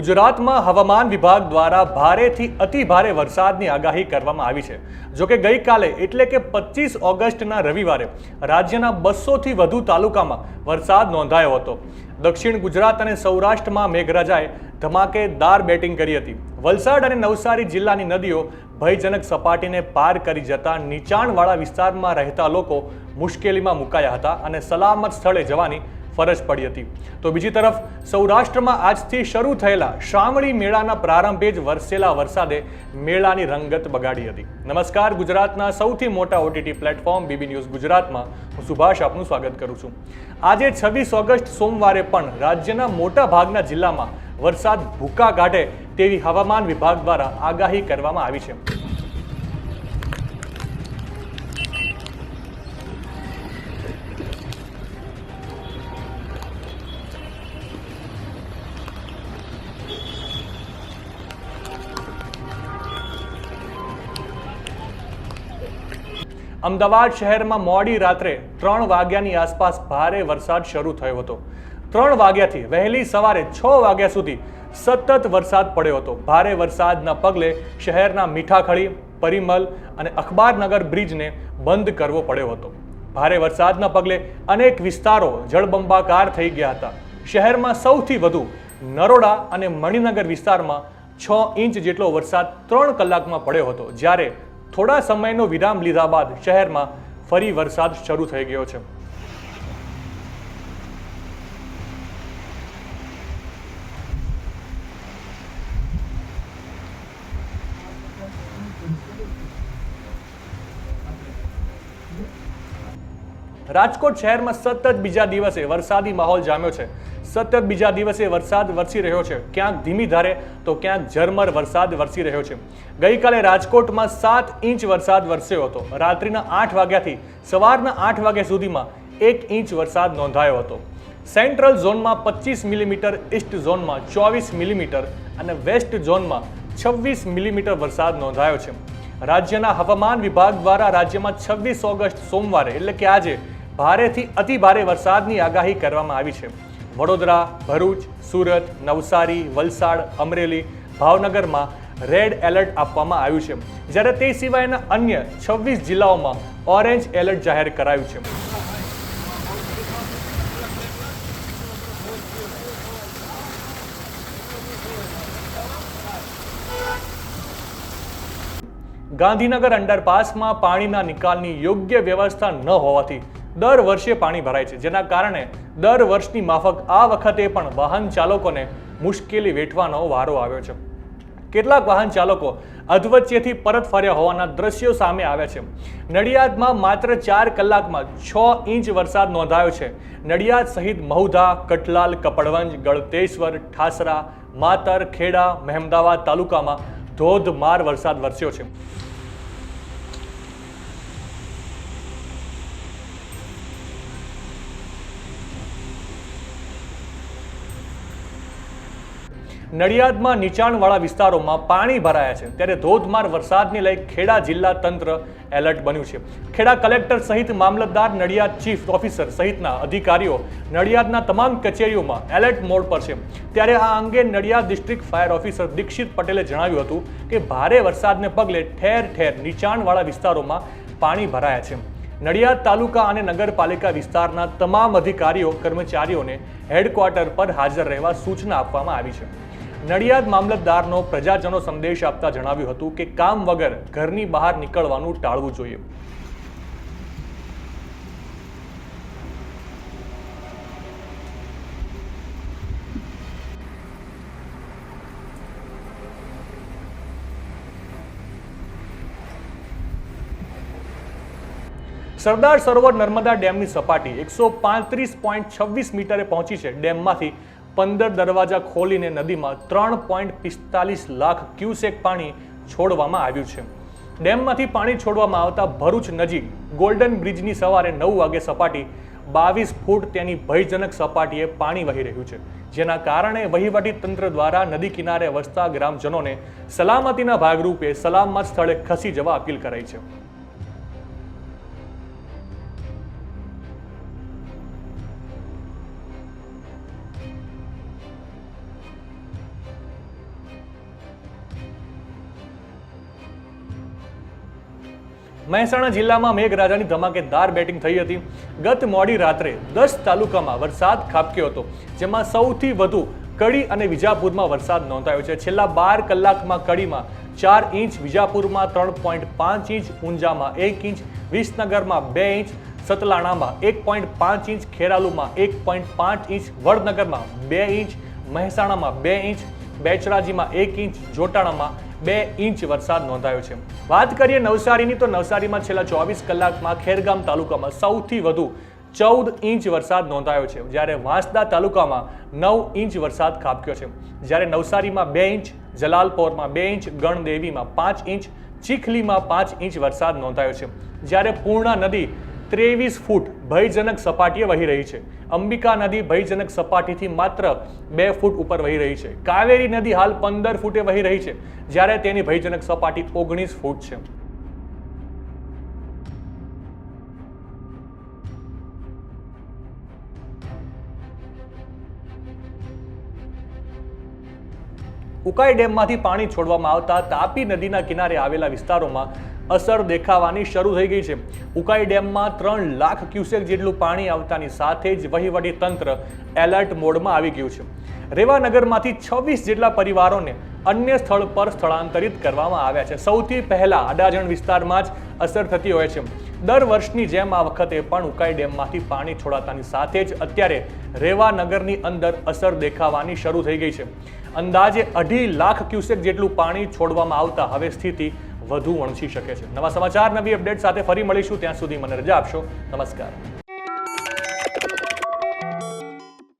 ગુજરાતમાં હવામાન વિભાગ દ્વારા ભારેથી અતિ ભારે વરસાદની આગાહી કરવામાં આવી છે. જોકે ગઈકાલે એટલે કે પચીસ ઓગસ્ટના રવિવારે રાજ્યના બસોથી વધુ તાલુકામાં વરસાદ નોંધાયો હતો. દક્ષિણ ગુજરાત અને સૌરાષ્ટ્રમાં મેઘરાજાએ ધમાકેદાર બેટિંગ કરી હતી. વલસાડ અને નવસારી જિલ્લાની નદીઓ ભયજનક સપાટીને પાર કરી જતા નીચાણવાળા વિસ્તારમાં રહેતા લોકો મુશ્કેલીમાં મુકાયા હતા અને સલામત સ્થળે જવાની ફરજ પડી હતી. તો બીજી તરફ, સૌરાષ્ટ્રમાં આજથી શરૂ થયેલા શ્રાવણી મેળાના પ્રારંભે જ વરસેલા વરસાદે મેળાની રંગત બગાડી હતી. નમસ્કાર, ગુજરાતના સૌથી મોટા ઓટીટી પ્લેટફોર્મ બીબી ન્યૂઝ ગુજરાતમાં. હું સુભાષ આપનું સ્વાગત કરું છું. આજે છવ્વીસ ઓગસ્ટ સોમવારે પણ રાજ્યના મોટા ભાગના જિલ્લામાં વરસાદ ભૂકા કાઢે તેવી હવામાન વિભાગ દ્વારા આગાહી કરવામાં આવી છે. અમદાવાદ શહેરમાં મોડી રાત્રે ત્રણ વાગ્યાની આસપાસ ભારે વરસાદ શરૂ થયો હતો. ત્રણ વાગ્યાથી વહેલી સવારે છ વાગ્યા સુધી સતત વરસાદ પડ્યો હતો. ભારે વરસાદના પગલે શહેરના મીઠાખળી, પરિમલ અને અખબારનગર બ્રિજને બંધ કરવો પડ્યો હતો. ભારે વરસાદના પગલે અનેક વિસ્તારો જળબંબાકાર થઈ ગયા હતા. શહેરમાં સૌથી વધુ નરોડા અને મણિનગર વિસ્તારમાં છ ઇંચ જેટલો વરસાદ ત્રણ કલાકમાં પડ્યો હતો. જ્યારે થોડા સમયનો વિરામ લીધા બાદ શહેરમાં ફરી વરસાદ શરૂ થઈ ગયો છે. રાજકોટ શહેરમાં સતત બીજા દિવસે વરસાદી માહોલ જામ્યો છે. સતત બીજા દિવસે વરસાદ વરસી રહ્યો છે. ક્યાંક ધીમી ધારે તો ક્યાંક ઝરમર વરસાદ વરસી રહ્યો છે. ગઈકાલે રાજકોટમાં સાત ઇંચ વરસાદ વરસ્યો હતો. રાત્રિના આઠ વાગ્યાથી સવારના આઠ વાગ્યા સુધીમાં એક ઇંચ વરસાદ નોંધાયો હતો. સેન્ટ્રલ ઝોનમાં પચીસ મિલીમીટર, ઈસ્ટ ઝોનમાં ચોવીસ મિલીમીટર અને વેસ્ટ ઝોનમાં છવ્વીસ મિલીમીટર વરસાદ નોંધાયો છે. રાજ્યના હવામાન વિભાગ દ્વારા રાજ્યમાં છવ્વીસ ઓગસ્ટ સોમવારે, એટલે કે આજે ભારેથી અતિ ભારે વરસાદની આગાહી કરવામાં આવી છે. વડોદરા, ભરૂચ, સુરત, નવસારી, વલસાડ, અમરેલી, ભાવનગરમાં રેડ એલર્ટ આપવામાં આવ્યું છે. જ્યારે તે સિવાયના અન્ય છવ્વીસ જિલ્લાઓમાં ઓરેન્જ એલર્ટ જાહેર કરાયું છે. ગાંધીનગર અંડરપાસમાં પાણીના નિકાલની યોગ્ય વ્યવસ્થા ન હોવાથી દર વર્ષે પાણી ભરાય છે. જેના કારણે દર વર્ષની માફક આ વખતે પણ વાહન ચાલકોને મુશ્કેલી વેઠવાનો વારો આવ્યો છે. કેટલાક વાહન ચાલકો અધવચ્ચેથી પરત ફર્યા હોવાના દ્રશ્યો સામે આવ્યા છે. નડિયાદમાં માત્ર ચાર કલાકમાં છ ઇંચ વરસાદ નોંધાયો છે. નડિયાદ સહિત મહુધા કટલાલ કપડવંજ, ગળતેશ્વર, ઠાસરા, માતર, ખેડા, મહેમદાવાદ તાલુકામાં ધોધમાર વરસાદ વરસ્યો છે. નડિયાદમાં નીચાણવાળા વિસ્તારોમાં પાણી ભરાયા છે. ત્યારે ધોધમાર વરસાદને લઈ ખેડા જિલ્લા તંત્ર એલર્ટ બન્યું છે. ખેડા કલેક્ટર સહિત મામલતદાર, નડિયાદ ચીફ ઓફિસર સહિતના અધિકારીઓ નડિયાદના તમામ કચેરીઓમાં એલર્ટ મોડ પર છે. ત્યારે આ અંગે Nadiad district fire officer Dikshit પટેલે જણાવ્યું હતું કે ભારે વરસાદને પગલે ઠેર ઠેર નીચાણવાળા વિસ્તારોમાં પાણી ભરાયા છે. નડિયાદ તાલુકા અને નગરપાલિકા વિસ્તારના તમામ અધિકારીઓ, કર્મચારીઓને હેડક્વાર્ટર પર હાજર રહેવા સૂચના આપવામાં આવી છે. નડિયાદ મામલતદારનો પ્રજાજનો સંદેશ આપતા જણાવ્યું હતું કે કામ વગર ઘરની બહાર નીકળવાનું ટાળવું જોઈએ. સરદાર સરોવર નર્મદા ડેમની સપાટી એકસો પાંત્રીસ પોઈન્ટ છવ્વીસ મીટરે પહોંચી છે. ડેમમાંથી પંદર દરવાજા ખોલીને નદીમાં ત્રણ પોઈન્ટ પિસ્તાલીસ લાખ ક્યુસેક પાણી છોડવામાં આવ્યું છે. ડેમમાંથી પાણી છોડવામાં આવતા ભરૂચ નજીક ગોલ્ડન બ્રિજની સવારે નવ વાગે સપાટી બાવીસ ફૂટ તેની ભયજનક સપાટીએ પાણી વહી રહ્યું છે. જેના કારણે વહીવટી તંત્ર દ્વારા નદી કિનારે વસતા ગ્રામજનોને સલામતીના ભાગરૂપે સલામત સ્થળે ખસી જવા અપીલ કરાઈ છે. મહેસાણા જિલ્લામાં મેઘરાજાની ધમાકેદાર બેટિંગ થઈ હતી. ગત મોડી રાત્રે દસ તાલુકામાં વરસાદ ખાબક્યો હતો, જેમાં સૌથી વધુ કડી અને વિજાપુરમાં વરસાદ નોંધાયો છે. છેલ્લા બાર કલાકમાં કડીમાં ચાર ઇંચ, વિજાપુરમાં ત્રણ પોઈન્ટ પાંચ ઇંચ, ઊંઝામાં એક ઇંચ, વિસનગરમાં બે ઇંચ, સતલાણામાં એક પોઈન્ટ પાંચ ઇંચ, ખેરાલુમાં એક પોઈન્ટ પાંચ ઇંચ, વડનગરમાં બે ઇંચ, મહેસાણામાં બે ઇંચ, બેચરાજીમાં એક ઇંચ, જોટાણામાં બે ઇંચ વરસાદ નોંધાયો છે. વાત કરીએ નવસારીની, તો નવસારીમાં છેલ્લા ચોવીસ કલાકમાં ખેરગામ તાલુકામાં સૌથી વધુ ચૌદ ઇંચ વરસાદ નોંધાયો છે. જ્યારે વાંસદા તાલુકામાં નવ ઇંચ વરસાદ ખાબક્યો છે. જ્યારે નવસારીમાં બે ઇંચ, જલાલપોરમાં બે ઇંચ, ગણદેવીમાં પાંચ ઇંચ, ચીખલીમાં પાંચ ઇંચ વરસાદ નોંધાયો છે. જ્યારે પૂર્ણા નદી ત્રેવીસ ફૂટ ભયજનક સપાટીએ વહી રહી છે. અંબિકા નદી ભયજનક સપાટીથી માત્ર બે ફૂટ ઉપર વહી રહી છે. કાવેરી નદી હાલ પંદર ફૂટે વહી રહી છે, જ્યારે તેની ભયજનક સપાટી ઓગણીસ ફૂટ છે. ઉકાઈ ડેમમાંથી પાણી છોડવામાં આવતા તાપી નદીના કિનારે આવેલા વિસ્તારોમાં અસર દેખાવાની શરૂ થઈ ગઈ છે. ઉકાઈ ડેમમાં ત્રણ લાખ ક્યુસેક જેટલું પાણી આવતાની સાથે જ વહીવટી તંત્ર એલર્ટ મોડમાં આવી ગયું છે. રેવાનગરમાંથી છવ્વીસ જેટલા પરિવારોને અન્ય સ્થળ પર સ્થળાંતરિત કરવામાં આવ્યા છે. સૌથી પહેલા અડાજણ વિસ્તારમાં જ અસર થતી હોય છે. દર વર્ષની જેમ આ વખતે પણ ઉકાઈ ડેમમાંથી પાણી છોડાતાની સાથે જ અત્યારે રેવાનગરની અંદર અસર દેખાવાની શરૂ થઈ ગઈ છે. અંદાજે અઢી લાખ ક્યુસેક જેટલું પાણી છોડવામાં આવતા હવે સ્થિતિ વધુ વણસી શકે છે. નવા સમાચાર, નવી અપડેટ સાથે ફરી મળીશું. ત્યાં સુધી મને રજા આપશો. નમસ્કાર.